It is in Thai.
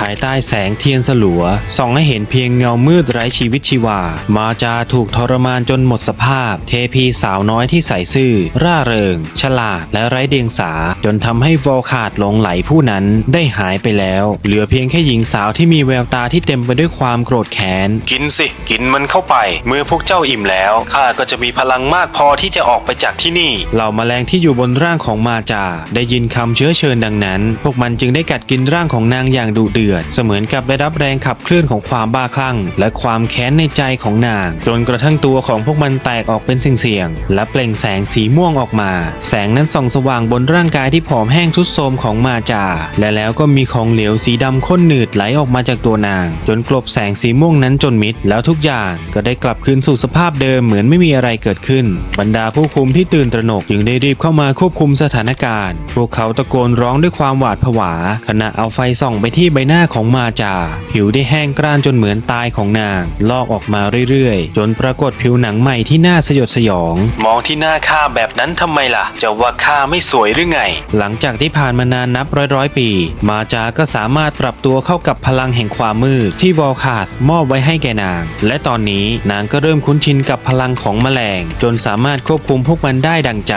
ภายใต้แสงเทียนสลัวส่องให้เห็นเพียงเงามืดไร้ชีวิตชีวา มาจาถูกทรมานจนหมดสภาพ เทพีสาวน้อยที่ใส่ซื่อ ร่าเริง ฉลาดและไร้เดียงสา จนทำให้วอลขาดหลงไหลผู้นั้นได้หายไปแล้ว เหลือเพียงแค่หญิงสาวที่มีแววตาที่เต็มไปด้วยความโกรธแค้น กินสิ กินมันเข้าไป เมื่อพวกเจ้าอิ่มแล้ว ข้าก็จะมีพลังมากพอที่จะออกไปจากที่นี่ เหล่าแมลงที่อยู่บนร่างของมาจา ได้ยินคำเชื้อเชิญดังนั้น พวกมันจึงได้กัดกินร่างของนางอย่างดุเดือดเสมือนกับได้รับแรงขับเคลื่อนของความบ้าคลั่ง และความแค้นในใจของนาง จนกระทั่งตัวของพวกมันแตกออกเป็นเสียงๆและเปล่งแสงสีม่วงออกมา แสงนั้นส่องสว่างบนร่างกายที่ผอมแห้งทุดโทรมของมาจา และแล้วก็มีของเหลวสีดำข้นหนืดไหลออกมาจากตัวนาง จนกลบแสงสีม่วงนั้นจนมิด แล้วทุกอย่างก็ได้กลับคืนสู่สภาพเดิมเหมือนไม่มีอะไรเกิดขึ้น บรรดาผู้คุมที่ตื่นตระหนกจึงได้รีบเข้ามาควบคุมสถานการณ์ พวกเขาตะโกนร้องด้วยความหวาดผวา ขณะเอาไฟส่องไปที่ใบหน้าของมาจา ผิวได้แห้งกร้านจนเหมือนตายของนาง ลอกออกมาเรื่อยๆ จนปรากฏผิวหนังใหม่ที่น่าสยดสยอง มองที่หน้าข้าแบบนั้นทำไมล่ะ จะว่าข้าไม่สวยหรือไง หลังจากที่ผ่านมานานนับร้อยร้อยๆปี มาจาก็สามารถปรับตัวเข้ากับพลังแห่งความมืดที่วอลคาสมอบไว้ให้แก่นาง และตอนนี้นางก็เริ่มคุ้นชินกับพลังของแมลง จนสามารถควบคุมพวกมันได้ดังใจ